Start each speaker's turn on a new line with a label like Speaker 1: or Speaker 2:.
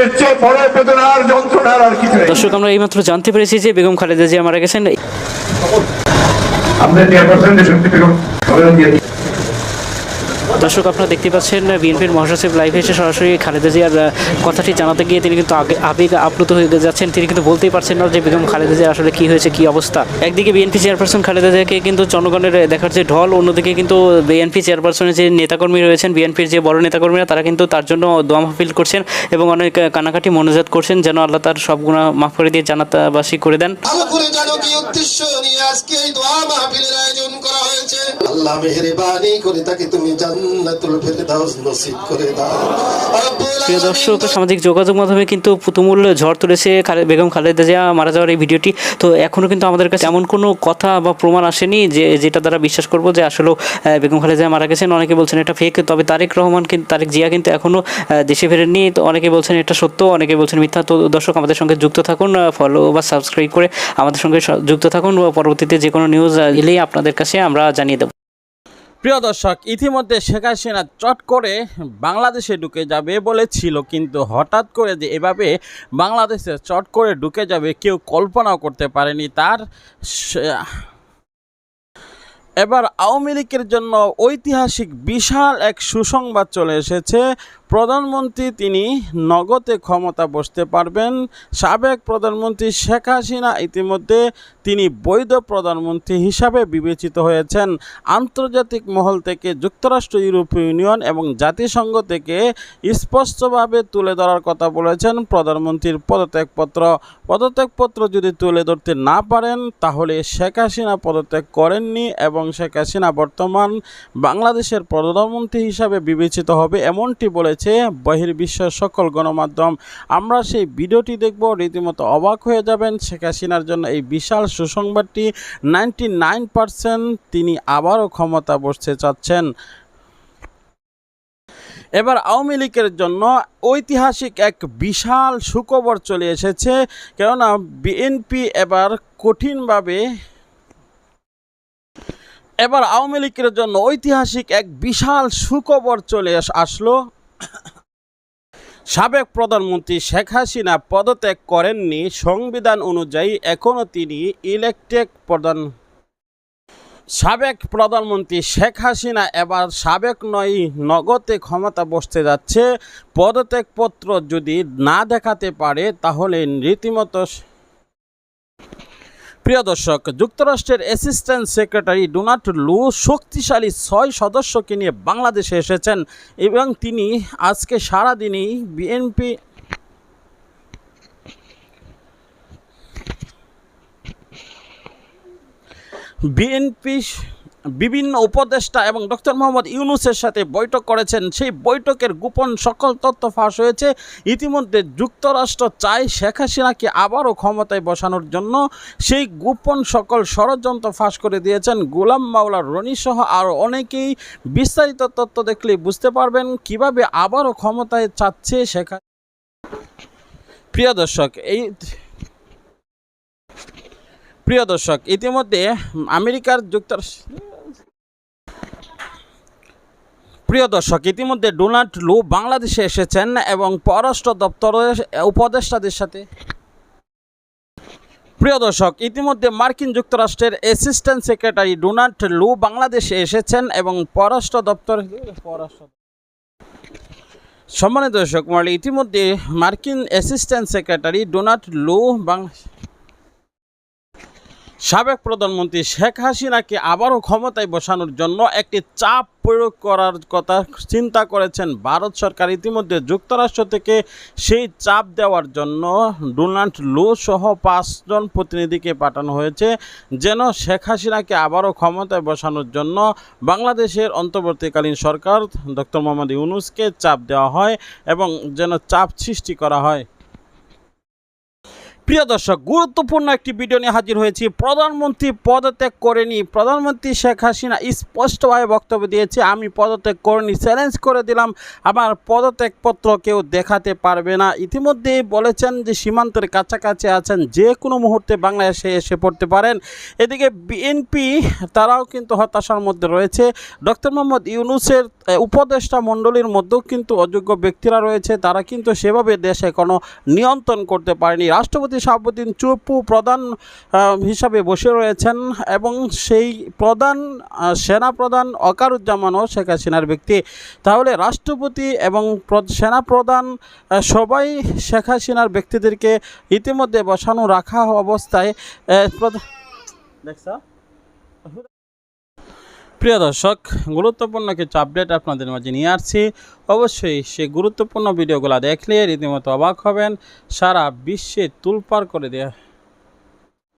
Speaker 1: এর চেয়ে বড় বেদনার যন্ত্রণার আর কিছু
Speaker 2: দর্শক আমরা এইমাত্র জানতে পেরেছি যে বেগম খালেদা জিয়া মারা গেছেন।
Speaker 1: চেয়ারপারসন জিয়া
Speaker 2: দর্শক, আপনারা দেখতে পাচ্ছেন বিএনপির মহাসচিব লাইভে এসে সরাসরি খালেদা জিয়ার কথাটি জানাতে গিয়ে তিনি কিন্তু আগে- আবেগ আপ্লুত হয়ে যাচ্ছেন। তিনি কিন্তু বলতেই পারছেন না যে বেগম খালেদা জিয়া আসলে কি হয়েছে, কি অবস্থা। একদিকে বিএনপি চেয়ারপারসন খালেদা জিয়াকে কিন্তু জনগণের দেখার যে ঢল, অন্যদিকে কিন্তু বিএনপি চেয়ারপারসনের যে নেতাকর্মী রয়েছেন, বিএনপির যে বড় নেতাকর্মীরা, তারা কিন্তু তার জন্য দোয়া মাহফিল করছেন এবং অনেক কানাকাটি মনোজাত করছেন। যেন আল্লাহ তার সব গুণা মাফ করে দিয়ে জানাতাবাসী করে দেন।
Speaker 3: আল্লাহ মেহেরবানি করে তাকে তুমি
Speaker 2: প্রিয় দর্শক, সামাজিক যোগাযোগ মাধ্যমে কিন্তু তুমুল ঝড় তুলেছে বেগম খালেদা জিয়া, মারা যাওয়ার এই ভিডিওটি। তো এখনও কিন্তু আমাদের কাছে এমন কোনো কথা বা প্রমাণ আসেনি যে যেটা দ্বারা বিশ্বাস করব যে আসলে বেগম খালেদা মারা গেছেন। অনেকে বলছেন এটা ফেক তবে তারেক রহমান কিন্তু তারেক জিয়া কিন্তু এখনও দেশে ফেরেননি। তো অনেকে বলছেন এটা সত্য, অনেকে বলছেন মিথ্যা। তো দর্শক, আমাদের সঙ্গে যুক্ত থাকুন ফলো বা সাবস্ক্রাইব করে আমাদের সঙ্গে যুক্ত থাকুন। পরবর্তীতে যে কোনো নিউজ এলেই আপনাদের কাছে আমরা জানিয়ে দেবো।
Speaker 4: প্রিয় দর্শক, ইতিমধ্যে শেখ হাসিনা চট করে বাংলাদেশে ঢুকে যাবে বলেছিল, কিন্তু হঠাৎ করে যে এভাবে বাংলাদেশে চট করে ঢুকে যাবে, কেউ কল্পনাও করতে পারেনি তার এবার আওয়ামী লীগের জন্য ঐতিহাসিক বিশাল এক সুসংবাদ চলে এসেছে। প্রধানমন্ত্রী তিনি নগদে ক্ষমতা বসতে পারবেন। সাবেক প্রধানমন্ত্রী শেখ হাসিনা ইতিমধ্যে তিনি বৈধ প্রধানমন্ত্রী হিসাবে বিবেচিত হয়েছেন। আন্তর্জাতিক মহল থেকে যুক্তরাষ্ট্র, ইউরোপীয় ইউনিয়ন এবং জাতিসংঘ থেকে স্পষ্টভাবে তুলে ধরার কথা বলেছেন প্রধানমন্ত্রীর পদত্যাগপত্র। পদত্যাগপত্র যদি তুলে ধরতে না পারেন, তাহলে শেখ হাসিনা পদত্যাগ করেননি এবং শেখ হাসিনা বর্তমান বাংলাদেশের প্রধানমন্ত্রী হিসাবে বিবেচিত হবে এমনটি বলেছে বহির্বিশ্বের সকল গণমাধ্যম। আমরা সেই ভিডিওটি দেখব, রীতিমতো অবাক হয়ে যাবেন শেখ হাসিনার জন্য এই বিশাল সুসংবাদটি। নাইনটি নাইন পারসেন্ট তিনি আবারও ক্ষমতা বসতে চাচ্ছেন। এবার আওয়ামী লীগের জন্য ঐতিহাসিক এক বিশাল সুখবর চলে এসেছে, কেননা বিএনপি এবার কঠিনভাবে এবার আওয়ামী লীগের জন্য ঐতিহাসিক এক বিশাল সুখবর চলে আসলো। সাবেক প্রধানমন্ত্রী শেখ হাসিনা পদত্যাগ করেননি। সংবিধান অনুযায়ী এখনও তিনি ইলেকটেড প্রধান। সাবেক প্রধানমন্ত্রী শেখ হাসিনা এবার সাবেক নয়, নগদে ক্ষমতা বসতে যাচ্ছে। পদত্যাগপত্র যদি না দেখাতে পারে, তাহলে রীতিমতো প্রিয় দর্শক, যুক্তরাষ্ট্রের অ্যাসিস্ট্যান্ট সেক্রেটারি ডোনাল্ড লু শক্তিশালী ছয় সদস্যকে নিয়ে বাংলাদেশে এসেছেন এবং তিনি আজকে সারাদিনই বিএনপি বিএনপি বিভিন্ন উপদেষ্টা এবং ডক্টর মোহাম্মদ ইউনুসের সাথে বৈঠক করেছেন। সেই বৈঠকের গোপন সকল তথ্য ফাঁস হয়েছে। ইতিমধ্যে যুক্তরাষ্ট্র চায় শেখ হাসিনাকে আবারও ক্ষমতায় বসানোর জন্য। সেই গোপন সকল ষড়যন্ত্র ফাঁস করে দিয়েছেন গোলাম মাওলা রনি সহ আরও অনেকেই। বিস্তারিত তথ্য দেখলে বুঝতে পারবেন কীভাবে আবারও ক্ষমতায় চাচ্ছে শেখ প্রিয় দর্শক, এই প্রিয় দর্শক, ইতিমধ্যে আমেরিকার যুক্তরাষ্ট্র প্রিয় দর্শক, ইতিমধ্যে ডোনাল্ড লু বাংলাদেশে এসেছেন এবং পররাষ্ট্র দপ্তরের উপদেষ্টাদের সাথে। প্রিয় দর্শক, ইতিমধ্যে মার্কিন যুক্তরাষ্ট্রের অ্যাসিস্ট্যান্ট সেক্রেটারি ডোনাল্ড লু বাংলাদেশে এসেছেন এবং পররাষ্ট্র দপ্তর পররাষ্ট্র সম্মানিত দর্শক মহলে, ইতিমধ্যে মার্কিন অ্যাসিস্ট্যান্ট সেক্রেটারি ডোনাল্ড লু বাংলা সাবেক প্রধানমন্ত্রী শেখ হাসিনাকে আবারও ক্ষমতায় বসানোর জন্য একটি চাপ প্রয়োগ করার কথা চিন্তা করেছেন ভারত সরকার। ইতিমধ্যে যুক্তরাষ্ট্র থেকে সেই চাপ দেওয়ার জন্য ডোনাল্ড লু সহ পাঁচজন প্রতিনিধিকে পাঠানো হয়েছে, যেন শেখ হাসিনাকে আবারও ক্ষমতায় বসানোর জন্য বাংলাদেশের অন্তর্বর্তীকালীন সরকার ডক্টর মোহাম্মদ ইউনুসকে চাপ দেওয়া হয় এবং যেন চাপ সৃষ্টি করা হয়। প্রিয় দর্শক, গুরুত্বপূর্ণ একটি ভিডিও নিয়ে হাজির হয়েছি। প্রধানমন্ত্রী পদত্যাগ করেনি। প্রধানমন্ত্রী শেখ হাসিনা স্পষ্টভাবে বক্তব্য দিয়েছে, আমি পদত্যাগ করিনি চ্যালেঞ্জ করে দিলাম। আমার পদত্যাগপত্র কেউ দেখাতে পারবে না। ইতিমধ্যেই বলেছেন যে, সীমান্তের কাছাকাছি আছেন, যে কোনো মুহূর্তে বাংলাদেশে এসে পড়তে পারেন। এদিকে বিএনপি, তারাও কিন্তু হতাশার মধ্যে রয়েছে। ডক্টর মোহাম্মদ ইউনুসের উপদেষ্টা মণ্ডলীর মধ্যেও কিন্তু অযোগ্য ব্যক্তিরা রয়েছে। তারা কিন্তু সেভাবে দেশে কোনো নিয়ন্ত্রণ করতে পারেনি। রাষ্ট্রপতি শাহাবুদ্দিন চুপু প্রধান হিসাবে বসে রয়েছেন এবং সেই প্রধান সেনা প্রধান অকারুজ্জামানও শেখ হাসিনার ব্যক্তি। তাহলে রাষ্ট্রপতি এবং সেনা প্রধান সবাই শেখ হাসিনার ব্যক্তিদেরকে ইতিমধ্যে বসানো রাখা অবস্থায় দেখছা? প্রিয় দর্শক, গুরুত্বপূর্ণ কিছু আপডেট আপনাদের মাঝে নিয়ে আসছি। অবশ্যই সে গুরুত্বপূর্ণ ভিডিওগুলো দেখলে রীতিমতো অবাক হবেন, সারা বিশ্বে তুলপার করে দেয়া